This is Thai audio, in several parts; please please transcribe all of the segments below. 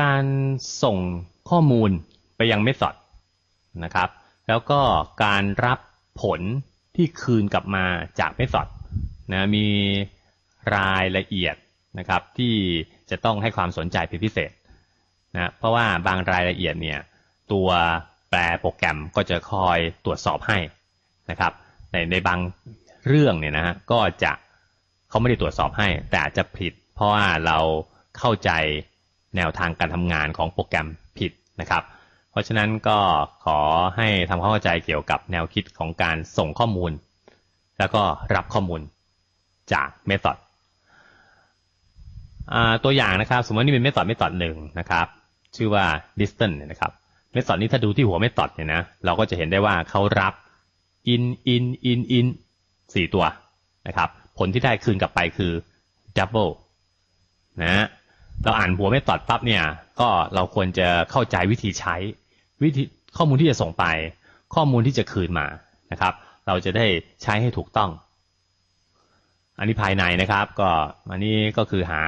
การส่งข้อมูลไปยังเมธอดนะครับ แล้วก็การรับผลที่คืนกลับมาจากเมธอดนะมีรายละเอียดนะครับที่จะต้องให้ความสนใจเป็นพิเศษนะเพราะว่าบางรายละเอียดเนี่ยตัวแปลโปรแกรมก็จะคอยตรวจสอบให้นะครับ ในในบางเรื่องเนี่ยนะฮะก็จะเขาไม่ได้ตรวจสอบให้ แต่จะผิด เพราะว่าเราเข้าใจ แนวทางการทำงานของโปรแกรมผิดนะครับ เพราะฉะนั้นก็ขอให้ทำความเข้าใจเกี่ยวกับแนวคิดของการส่งข้อมูล แล้วก็รับข้อมูลจากเมธอดตัวอย่างนะครับ สมมตินี่เป็นเมธอดเมธอดหนึ่งนะครับ ชื่อว่า distance นะครับเมธอดนี้ถ้าดูที่หัวเมธอดเนี่ยนะเราก็จะเห็นได้ว่าเขารับ in in in in สี่ตัวนะครับ ผลที่ได้คืนกลับไปคือ double นะ เราอ่านหัวเมธอดปั๊บเนี่ย ก็เราควรจะเข้าใจวิธีใช้ วิธีข้อมูลที่จะส่งไป ข้อมูลที่จะคืนมานะครับ เราจะได้ใช้ให้ถูกต้อง อันนี้ภายในนะครับ ก็อันนี้ก็คือหา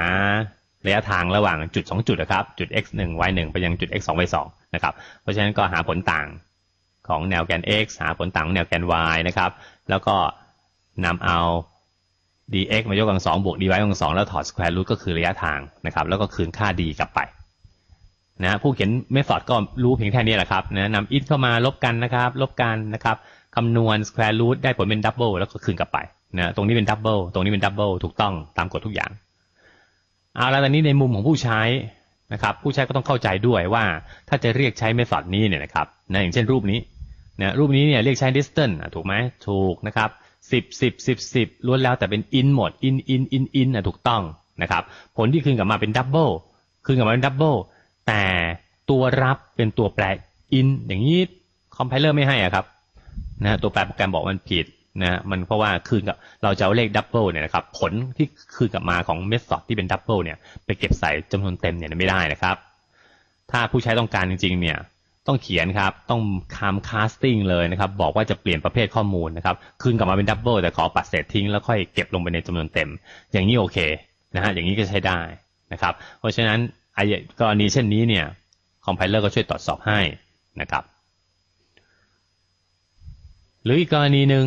ระยะทางระหว่างจุด 2 จุดนะครับ จุด x 1 y 1ไปยังจุด x 2 y 2นะครับ เพราะฉะนั้นก็หาผลต่างของแนวแกน x หาผลต่างของแนวแกน y นะครับ แล้วก็นำเอา dx มายกกำลังสองบวก dy กำลังสองแล้วถอด square root ก็คือระยะทางนะครับ แล้วก็คืนค่า d กลับไปนะผู้เขียนเมธอดก็รู้เพียงแค่นี้แหละครับนะนำ it เข้ามาลบกันนะครับ ลบกันนะครับคำนวณ square root ได้ผลเป็น double แล้วก็คืนกลับไปนะตรงนี้เป็น double ตรงนี้เป็น double ถูกต้องตามกฎทุกอย่างเอาแล้วตอนนี้ในมุมของผู้ใช้นะครับ ผู้ใช้ก็ต้องเข้าใจด้วยว่าถ้าจะเรียกใช้เมธอดนี้เนี่ยนะครับนะอย่างเช่นรูปนี้นะรูปนี้เนี่ยเรียกใช้ distance ถูกไหมถูกนะครับ สิบสิบสิบสิบล้วนแล้วแต่เป็น in หมด in in in in นอินนะถูกต้องนะครับ ผลที่คืนกลับมาเป็น double คืนกลับมาเป็น double แต่ตัวรับเป็นตัวแปล in อย่างนี้คอมไพเลอร์ไม่ให้อะครับนะตัวแปลโปรแกรมบอกมันผิดนะมันเพราะว่าคืนกับเราจะเอาเลขดับเบิลเนี่ยนะครับผลที่คืนกลับมาของเมธอดที่เป็นดับเบิลเนี่ยไปเก็บใส่จำนวนเต็มเนี่ยไม่ได้นะครับ ถ้าผู้ใช้ต้องการจริงๆเนี่ย ต้องเขียนครับ ต้องคำคาสติ้งเลยนะครับ บอกว่าจะเปลี่ยนประเภทข้อมูลนะครับ คืนกลับมาเป็นดับเบิลแต่ขอปัดเศษทิ้งแล้วค่อยเก็บลงไปในจำนวนเต็ม อย่างนี้โอเคนะฮะ อย่างนี้ก็ใช้ได้นะครับ เพราะฉะนั้นไอ้กรณีเช่นนี้เนี่ยคอมไพเลอร์ก็ช่วยตรวจสอบให้นะครับ หรืออีกกรณีหนึ่ง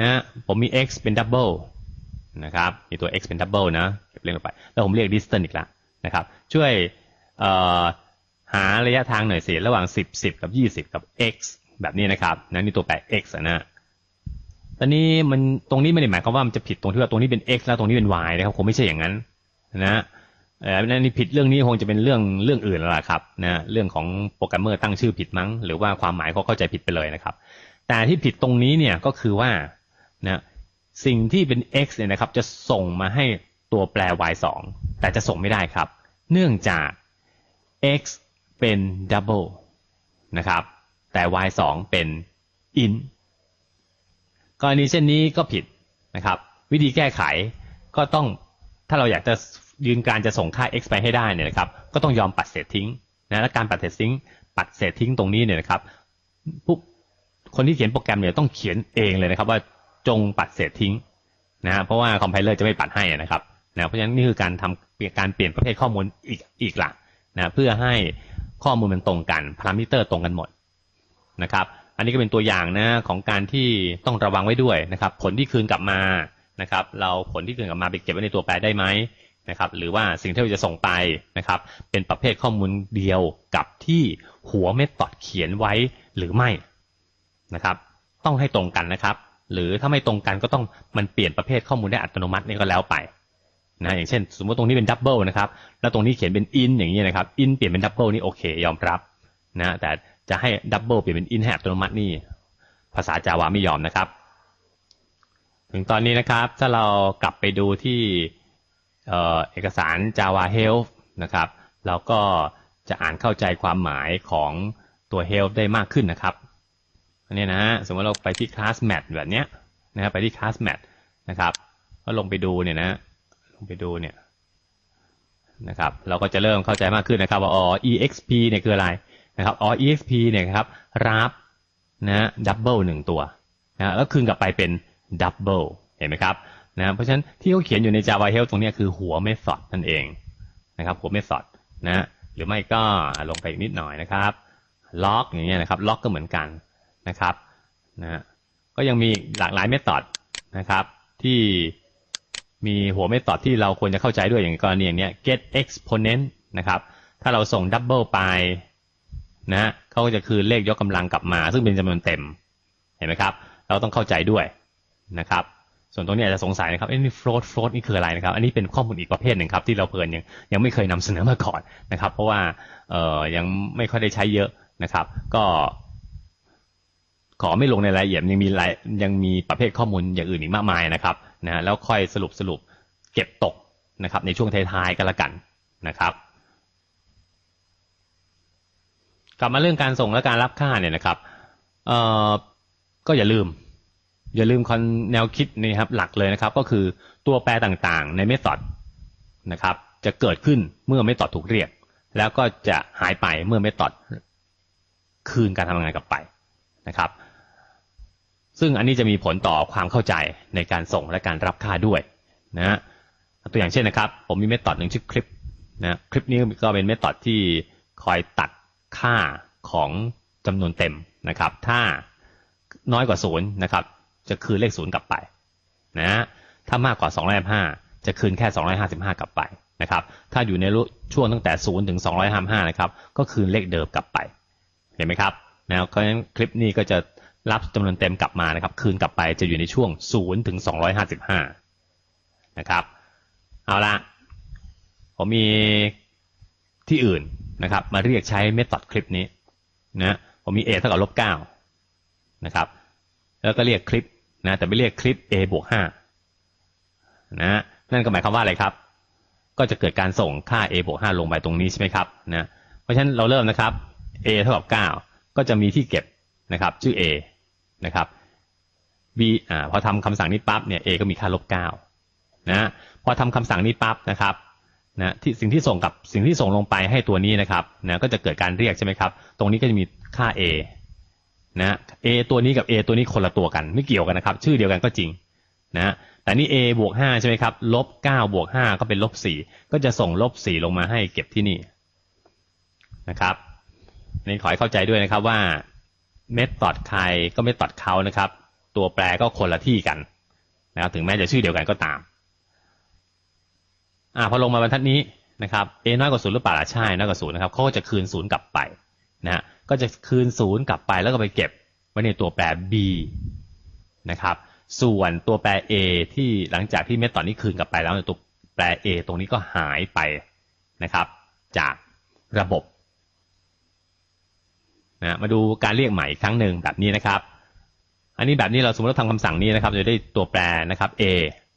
นะผมมี x เป็นดับเบิลนะครับ มีตัว x เป็นดับเบิลนะ เก็บเรียงลงไป แล้วผมเรียก distance อีกแล้วนะครับ ช่วย หาระยะทางหน่อยสิระหว่าง 10 10 กับ 20 กับ x แบบนี้นะครับนั่นนี่ตัวแปร x นะตอนนี้มันตรงนี้ไม่ได้หมายความว่ามันจะผิดตรงที่ว่าตรงนี้เป็น x แล้วตรงนี้เป็น y นะครับคงไม่ใช่อย่างนั้นนะเออนั่นนี่ผิดเรื่องนี้คงจะเป็นเรื่องเรื่องอื่นแล้วล่ะครับนะเรื่องของโปรแกรมเมอร์ตั้งชื่อผิดมั้ง หรือว่าความหมายเขาเข้าใจผิดไปเลยนะครับ แต่ที่ผิดตรงนี้เนี่ยก็คือว่านะสิ่งที่เป็น x เนี่ยนะครับจะส่งมาให้ตัวแปร y 2แต่จะส่งไม่ได้ครับ เนื่องจาก x เป็นดับเบิลนะครับ แต่ y 2เป็น in กรณีเช่นนี้ก็ผิดนะครับ วิธีแก้ไขก็ต้องถ้าเราอยากจะยืนการจะส่งค่า x ไปให้ได้เนี่ยนะครับ ก็ต้องยอมปัดเศษทิ้งนะและการปัดเศษทิ้ง ปัดเศษทิ้งตรงนี้เนี่ยนะครับผู้คนที่เขียนโปรแกรมเนี่ยต้องเขียนเองเลยนะครับว่าจงปัดเศษทิ้งนะฮะเพราะว่าคอมไพเลอร์จะไม่ปัดให้นะครับนะเพราะฉะนั้นนี่คือการทำการเปลี่ยนประเภทข้อมูลอีกอีกหลักนะเพื่อให้ ข้อมูลมันตรงกันพารามิเตอร์ตรงกันหมดนะครับ อันนี้ก็เป็นตัวอย่างนะของการที่ต้องระวังไว้ด้วยนะครับ ผลที่คืนกลับมานะครับ เราผลที่คืนกลับมาไปเก็บไว้ในตัวแปรได้ไหมนะครับ หรือว่าสิ่งที่เราจะส่งไปนะครับ เป็นประเภทข้อมูลเดียวกับที่หัวเมธอดเขียนไว้หรือไม่นะครับ ต้องให้ตรงกันนะครับ หรือถ้าไม่ตรงกันก็ต้องมันเปลี่ยนประเภทข้อมูลได้อัตโนมัตินี่ก็แล้วไป นะอย่างเช่น สมมติตรงนี้เป็นดับเบิลนะครับแล้วตรงนี้เขียนเป็นอินอย่างนี้นะครับอินเปลี่ยนเป็นดับเบิลนี่โอเคยอมรับนะแต่จะให้ดับเบิลเปลี่ยนเป็นอินให้อัตโนมัตินี่ภาษาจาวาไม่ยอมนะครับ ถึงตอนนี้นะครับถ้าเรากลับไปดูที่เอกสาร Java Health นะครับเราก็จะอ่านเข้าใจความหมายของตัว Health ได้มากขึ้นนะครับอันนี้นะสมมติเราไปที่ class mat แบบเนี้ยนะครับไปที่ class mat นะครับก็ลงไปดูเนี่ยนะ ลงไปดูเนี่ยนะครับ เราก็จะเริ่มเข้าใจมากขึ้นนะครับ ว่าอ๋อ exp เนี่ยคืออะไรนะครับอ๋อ exp เนี่ยครับรับนะดับเบิลหนึ่งตัวนะแล้วคืนกลับไปเป็นดับเบิลเห็นไหมครับนะเพราะฉะนั้นที่เขาเขียนอยู่ใน Java Help ตรงนี้คือหัว method นั่นเองนะครับหัว method นะหรือไม่ก็ลงไปอีกนิดหน่อยนะครับล็อกอย่างเงี้ยนะครับล็อกก็เหมือนกันนะครับนะก็ยังมีหลากหลายเมธอดนะครับที่ มีหัวเมธอดที่เราควรจะเข้าใจด้วยอย่างกรณีอย่างเนี้ย get exponent นะครับ ถ้าเราส่งดับเบิลไปนะเขาก็จะคืนเลขยกกำลังกลับมา ซึ่งเป็นจำนวนเต็ม เห็นไหมครับ เราต้องเข้าใจด้วยนะครับ ส่วนตรงนี้อาจจะสงสัยนะครับเอ้นี่ float float นี่คืออะไรนะครับ อันนี้เป็นข้อมูลอีกประเภทหนึ่งครับ ที่เราเพลินยังยังไม่เคยนำเสนอมาก่อนนะครับ เพราะว่าเอ่อยังไม่ค่อยได้ใช้เยอะนะครับ ก็ ขอไม่ลงในรายละเอียดยังมีรายยังมีประเภทข้อมูลอย่างอื่นอีกมากมายนะครับ นะแล้วค่อยสรุปสรุปเก็บตกนะครับ ในช่วงท้ายๆกันละกันนะครับ กลับมาเรื่องการส่งและการรับค่าเนี่ยนะครับก็อย่าลืม อย่าลืมคอนแนวคิดนี่ครับหลักเลยนะครับ ก็คือตัวแปรต่างๆในเมธอดนะครับ จะเกิดขึ้นเมื่อเมธอดถูกเรียก แล้วก็จะหายไปเมื่อเมธอดคืนการทำงานกลับไปนะครับ ซึ่งอันนี้จะมีผลต่อความเข้าใจในการส่งและการรับค่าด้วยนะฮะตัวอย่างเช่นนะครับ ผมมีเมธอดหนึ่งชื่อคลิปนะคลิปนี้ก็เป็นเมธอดที่คอยตัดค่าของจำนวนเต็มนะครับ ถ้าน้อยกว่าศูนย์นะครับ จะคืนเลขศูนย์กลับไปนะฮะถ้ามากกว่า255จะคืนแค่ 255 กลับไปนะครับ ถ้าอยู่ในช่วงตั้งแต่ 0 ถึง 255 นะครับ ก็คืนเลขเดิมกลับไป เห็นไหมครับนะเพราะฉะนั้นคลิปนี้ก็จะ รับจำนวนเต็มกลับมานะครับ คืนกลับไปจะอยู่ในช่วง 0 ถึง 255 นะครับ เอาละผมมีที่อื่นนะครับ มาเรียกใช้เมธอดคลิปนี้นะผมมี a เท่ากับลบเก้านะครับ แล้วก็เรียกคลิปนะแต่ไม่เรียกคลิป a บวกห้านะนั่นก็หมายความว่าอะไรครับ ก็จะเกิดการส่งค่า a บวกห้าลงไปตรงนี้ใช่ไหมครับนะเพราะฉะนั้นเราเริ่มนะครับ a เท่ากับเก้าก็จะมีที่เก็บนะครับ ชื่อ a นะครับ b อ่าพอทำคำสั่งนี้ปั๊บเนี่ย a ก็มีค่าลบเก้านะพอทำคำสั่งนี้ปั๊บนะครับนะที่สิ่งที่ส่งกับสิ่งที่ส่งลงไปให้ตัวนี้นะครับนะก็จะเกิดการเรียกใช่ไหมครับ ตรงนี้ก็จะมีค่า a นะ a ตัวนี้กับ a ตัวนี้คนละตัวกันไม่เกี่ยวกันนะครับ ชื่อเดียวกันก็จริงนะแต่นี่ a บวกห้าใช่ไหมครับลบเก้าบวกห้าก็เป็นลบสี่ก็จะส่งลบสี่ลงมาให้เก็บที่นี่นะครับนี่ขอให้เข้าใจด้วยนะครับว่า เมธอดใครก็เมธอดเขานะครับ ตัวแปรก็คนละที่กันนะครับถึงแม้จะชื่อเดียวกันก็ตามอ่าพอลงมาบรรทัดนี้นะครับ a น้อยกว่าศูนย์หรือเปล่าใช่น้อยกว่าศูนย์นะครับเขาก็จะคืนศูนย์กลับไปนะฮะก็จะคืนศูนย์กลับไปแล้วก็ไปเก็บไว้ในตัวแปร b นะครับส่วนตัวแปร a ที่หลังจากที่เมธอดนี้คืนกลับไปแล้วตัวแปร a ตรงนี้ก็หายไปนะครับ จากระบบ นะมาดูการเรียกใหม่ครั้งหนึ่งแบบนี้นะครับ อันนี้แบบนี้เราสมมติเราทำคำสั่งนี้นะครับ จะได้ตัวแปรนะครับ a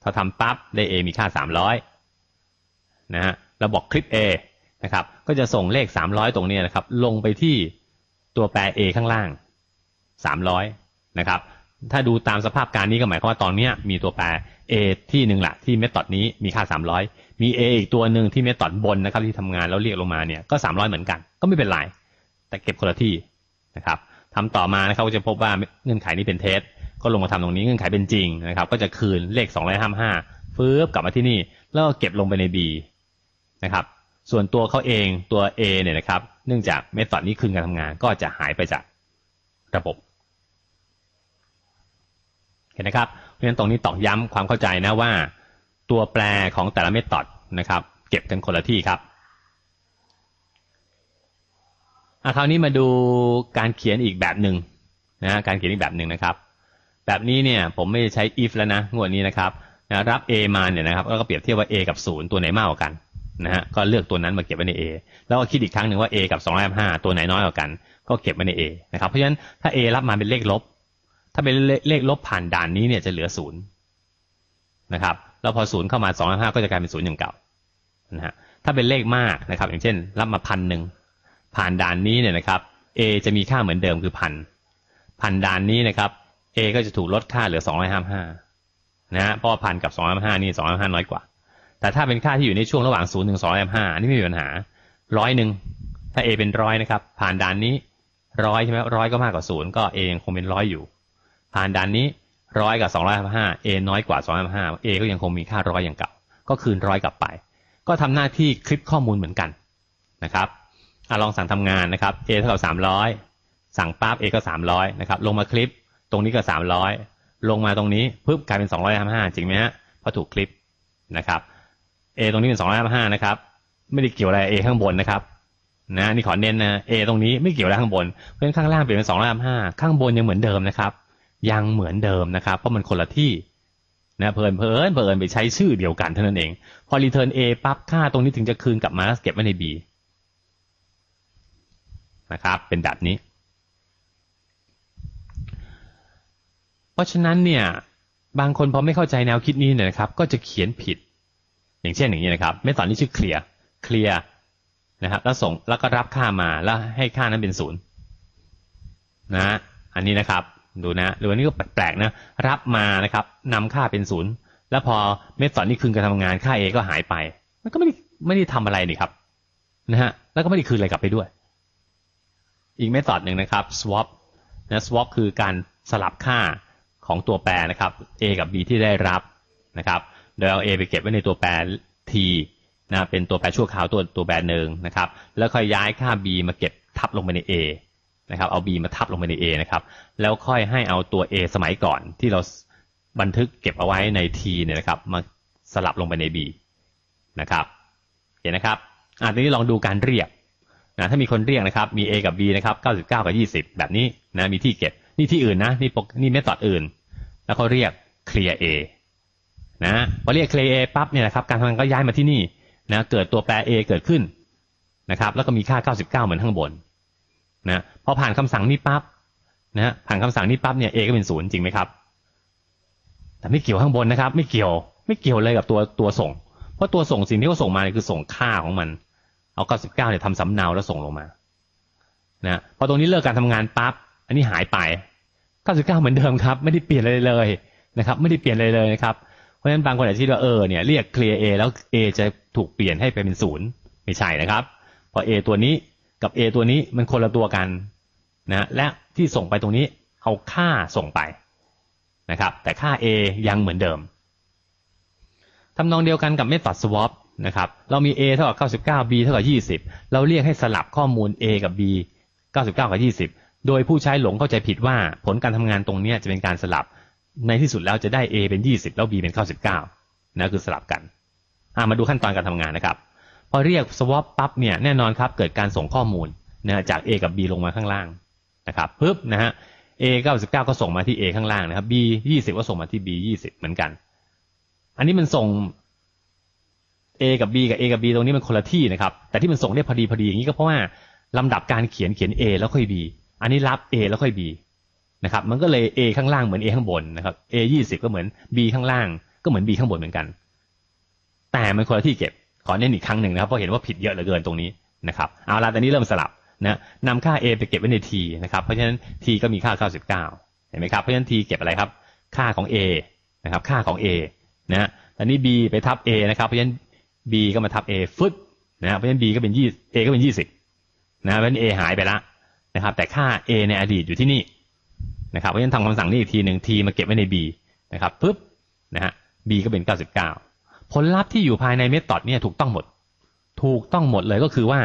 พอทำปั๊บได้ a มีค่า 300นะฮะเราบอกคลิป a นะครับ ก็จะส่งเลข 300 ตรงนี้นะครับ ลงไปที่ตัวแปร a ข้างล่าง 300นะครับ ถ้าดูตามสภาพการนี้ก็หมายความว่าตอนนี้มีตัวแปร a ที่หนึ่งละที่เมธอดนี้มีค่า 300 มี a อีกตัวหนึ่งที่เมธอดบนนะครับที่ทำงานแล้วเรียกลงมาเนี่ยก็ 300 เหมือนกัน ก็ไม่เป็นไร แต่เก็บคนละที่ นะครับทำต่อมานะครับก็จะพบว่าเงื่อนไขนี้เป็นเท็จก็ลงมาทำตรงนี้เงื่อนไขเป็นจริงนะครับ ก็จะคืนเลข255ฟื้บกลับมาที่นี่ แล้วก็เก็บลงไปใน b นะครับ ส่วนตัวเขาเองตัว a เนี่ยนะครับ เนื่องจากเมธอดนี้คืนการทำงาน ก็จะหายไปจากระบบเห็นนะครับเพราะฉะนั้นตรงนี้ตอกย้ำความเข้าใจนะว่า ตัวแปรของแต่ละเมธอดนะครับ เก็บกันคนละที่ครับ คราวนี้มาดูการเขียนอีกแบบหนึ่งนะการเขียนอีกแบบหนึ่งนะครับ แบบนี้เนี่ยผมไม่ใช้ if แล้วนะงวดนี้นะครับนะรับ a มาเนี่ยนะครับแล้วก็เปรียบเทียบว่า a กับ 0 ตัวไหนมากกว่ากันนะฮะก็เลือกตัวนั้นมาเก็บไว้ใน a แล้วก็คิดอีกครั้งหนึ่งว่า a กับ255ตัวไหนน้อยกว่ากัน ก็เก็บไว้ใน a นะครับเพราะฉะนั้นถ้า a รับมาเป็นเลขลบ ถ้าเป็นเลขลบผ่านด่านนี้เนี่ยจะเหลือศูนย์นะครับแล้วพอศูนย์เข้ามา255ก็จะกลายเป็นศูนย์อย่างเก่านะฮะถ้าเป็นเลขมากนะครับ อย่างเช่น รับมาพันหนึ่ง ผ่านด่านนี้เนี่ยนะครับ a จะมีค่าเหมือนเดิมคือพันพันด่านนี้นะครับ a ก็จะถูกลดค่าเหลือสองร้อยห้าห้านะฮะเพราะพันกับสองร้อยห้านี่สองร้อยห้าน้อยกว่า แต่ถ้าเป็นค่าที่อยู่ในช่วงระหว่างศูนย์ถึงสองร้อยห้านี่ไม่มีปัญหาร้อยหนึ่งถ้า a เป็นร้อยนะครับ ผ่านด่านนี้ร้อยใช่ไหมร้อยก็มากกว่าศูนย์ก็ a ยังคงเป็นร้อยอยู่ ผ่านด่านนี้ร้อยกับสองร้อยห้า a น้อยกว่าสองร้อยห้า a ก็ยังคงมีค่าร้อยอย่างเก่า ก็คืนร้อยกลับไป ก็ทำหน้าที่คลิปข้อมูลเหมือนกันนะครับ อะลองสั่งทำงานนะครับ A เท่ากับสามร้อยสั่งปั๊บ A ก็สามร้อยนะครับ ลงมาคลิป ตรงนี้ก็สามร้อยลงมาตรงนี้ปุ๊บกลายเป็นสองร้อยห้าจริงไหมฮะเพราะถูกคลิปนะครับ A ตรงนี้เป็นสองร้อยห้านะครับ ไม่ได้เกี่ยวอะไร A ข้างบนนะครับนะนี่ขอเน้นนะ A ตรงนี้ไม่เกี่ยวอะไรข้างบน เพราะฉะนั้นข้างล่างเปลี่ยนเป็นสองร้อยห้าข้างบนยังเหมือนเดิมนะครับ ยังเหมือนเดิมนะครับ เพราะมันคนละที่นะเพลินเพลินเพลินไปใช้ชื่อเดียวกันเท่านั้นเอง พอ return A ปั๊บค่าตรงนี้ถึงจะคืนกลับมาแล้วเก็บไว้ใน B นะครับ เป็นแบบนี้ เพราะฉะนั้นเนี่ยบางคนพอไม่เข้าใจแนวคิดนี้เนี่ยนะครับ ก็จะเขียนผิด อย่างเช่นอย่างนี้นะครับเมธอดนี้ชื่อ clear clear นะครับแล้วส่งแล้วก็รับค่ามาแล้วให้ค่านั้นเป็นศูนย์นะอันนี้นะครับดูนะหรือว่านี่ก็แปลกๆนะรับมานะครับนำค่าเป็นศูนย์แล้วพอเมธอดนี้คืนการทำงานค่า A ก็หายไป มันก็ไม่ได้ไม่ได้ทำอะไรนี่ครับนะฮะแล้วก็ไม่ได้คืนอะไรกลับไปด้วย อีกเมธอดหนึ่งนะครับ swap นะ swap คือการสลับค่าของตัวแปรนะครับ A กับ B ที่ได้รับนะครับโดยเอา A ไปเก็บไว้ในตัวแปร T นะเป็นตัวแปรชั่วคราวตัวตัวแปรหนึ่งนะครับ แล้วค่อยย้ายค่า B มาเก็บทับลงไปใน A นะครับเอา B มาทับลงไปใน A นะครับแล้วค่อยให้เอาตัว A สมัยก่อนที่เราบันทึกเก็บเอาไว้ใน T เนี่ยนะครับมาสลับลงไปใน B นะครับเห็นนะครับอะทีนี้ลองดูการเรียก นะถ้ามีคนเรียกนะครับ มี A กับ B นะครับ99 กับ 20 แบบนี้นะมีที่เก็บ นี่ที่อื่นนะนี่ปกนี่เมธอดอื่น แล้วเขาเรียก clear A นะพอเรียก clear A ปั๊บเนี่ยนะครับการทำงานก็ย้ายมาที่นี่นะเกิดตัวแปร A เกิดขึ้นนะครับแล้วก็มีค่า 99 เหมือนข้างบนนะพอผ่านคำสั่งนี้ปั๊บนะผ่านคำสั่งนี้ปั๊บเนี่ย A ก็เป็นศูนย์จริงไหมครับ แต่ไม่เกี่ยวข้างบนนะครับ ไม่เกี่ยวไม่เกี่ยวเลยกับตัวตัวส่ง เพราะตัวส่งสิ่งที่เขาส่งมาคือส่งค่าของมัน เอา99เนี่ยทำสำเนาแล้วส่งลงมานะพอตรงนี้เลิกการทำงานปั๊บอันนี้หายไป99เหมือนเดิมครับ ไม่ได้เปลี่ยนอะไรเลยนะครับ ไม่ได้เปลี่ยนอะไรเลยนะครับเพราะฉะนั้นบางคนอาจจะคิดว่าเออเนี่ยเรียก clear A แล้ว A จะถูกเปลี่ยนให้ไปเป็นศูนย์ไม่ใช่นะครับพอ A ตัวนี้กับ A ตัวนี้มันคนละตัวกันนะและที่ส่งไปตรงนี้เอาค่าส่งไปนะครับแต่ค่า A ยังเหมือนเดิมทำนองเดียวกันกับ method swap นะครับเรามี A เท่ากับ 99 B เท่ากับ 20 เราเรียกให้สลับข้อมูล A กับ B 99 กับ 20 โดยผู้ใช้หลงเข้าใจผิดว่าผลการทำงานตรงนี้จะเป็นการสลับ ในที่สุดแล้วจะได้ A เป็น 20 แล้ว B เป็น 99นะคือสลับกันมาดูขั้นตอนการทำงานนะครับ พอเรียก swap ปั๊บเนี่ยแน่นอนครับเกิดการส่งข้อมูลนะจาก A กับ B ลงมาข้างล่างนะครับปึ๊บนะฮะ A 99 ก็ส่งมาที่ A ข้างล่างนะครับ B 20 ก็ส่งมาที่ B 20 เหมือนกัน อันนี้มันส่ง A กับ B กับ A กับ B ตรงนี้มันคนละที่นะครับ แต่ที่มันส่งได้พอดีพอดีอย่างนี้ก็เพราะว่าลำดับการเขียนเขียน A แล้วค่อย B อันนี้รับ A แล้วค่อย B นะครับ มันก็เลย A ข้างล่างเหมือน A ข้างบนนะครับ A 20ก็เหมือน B ข้างล่าง ก็เหมือน B ข้างบนเหมือนกัน แต่มันคนละที่เก็บ ขอเน้นอีกครั้งหนึ่งนะครับ เพราะเห็นว่าผิดเยอะเหลือเกินตรงนี้นะครับ เอาละตอนนี้เริ่มสลับนะนำค่า A ไปเก็บไว้ใน T นะครับ เพราะฉะนั้น T ก็มีค่า 99 เห็นไหมครับ เพราะฉะนั้น T เก็บอะไรครับ ค่าของ A นะครับ ค่าของ A นะตอนนี้ B ไปทับ A นะครับ เพราะฉะนั้น B ก็มาทับ A ฟึดนะเพราะฉะนั้น B ก็เป็นยี่ A ก็เป็นยี่สิบนะเพราะฉะนั้น A หายไปละนะครับ แต่ค่า A ในอดีตอยู่ที่นี่นะครับเพราะฉะนั้นทำคำสั่งนี้อีกทีหนึ่ง T มาเก็บไว้ใน B นะครับปึ๊บนะฮะ B ก็เป็น 99 ผลลัพธ์ที่อยู่ภายในเมธอดเนี่ยถูกต้องหมด ถูกต้องหมดเลยก็คือว่า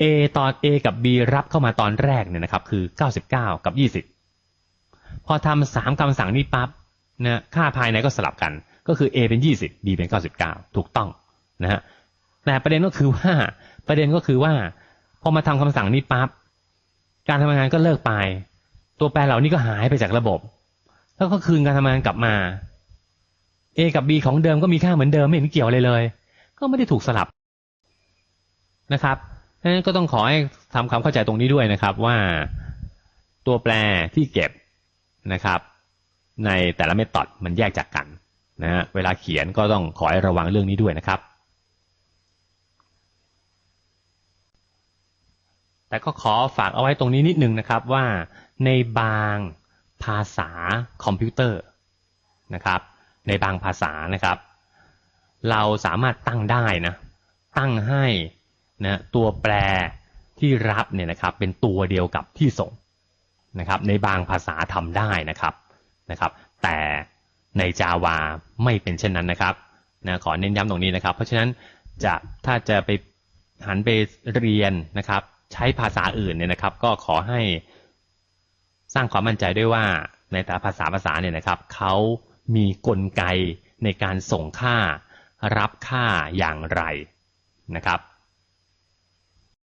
A ตอน A กับ B รับเข้ามาตอนแรกเนี่ยนะครับคือ 99 กับ 20 พอทำสามคำสั่งนี้ปั๊บนะค่าภายในก็สลับกัน ก็คือ A เป็น 20 B เป็น 99 ถูกต้อง นะฮะแต่ประเด็นก็คือว่าประเด็นก็คือว่าพอมาทำคำสั่งนี้ปั๊บการทำงานก็เลิกไป ตัวแปรเหล่านี้ก็หายไปจากระบบ แล้วก็คืนการทำงานกลับมา A กับ B ของเดิมก็มีค่าเหมือนเดิมไม่เห็นเกี่ยวอะไรเลย ก็ไม่ได้ถูกสลับนะครับงนั้นก็ต้องขอให้ทำความเข้าใจตรงนี้ด้วยนะครับว่าตัวแปรที่เก็บนะครับ ในแต่ละเมธอดมันแยกจากกันนะฮะเวลาเขียนก็ต้องขอให้ระวังเรื่องนี้ด้วยนะครับ แต่ก็ขอฝากเอาไว้ตรงนี้นิดนึงนะครับว่าในบางภาษาคอมพิวเตอร์นะครับ ในบางภาษานะครับ เราสามารถตั้งได้นะตั้งให้นะตัวแปรที่รับเนี่ยนะครับ เป็นตัวเดียวกับที่ส่งนะครับ ในบางภาษาทำได้นะครับนะครับ แต่ใน Java ไม่เป็นเช่นนั้นนะครับนะขอเน้นย้ำตรงนี้นะครับ เพราะฉะนั้นจะถ้าจะไปหันไปเรียนนะครับ ใช้ภาษาอื่นเนี่ยนะครับ ก็ขอให้สร้างความมั่นใจด้วยว่าในแต่ละภาษาภาษาเนี่ยนะครับเขามีกลไกในการส่งค่ารับค่าอย่างไรนะครับ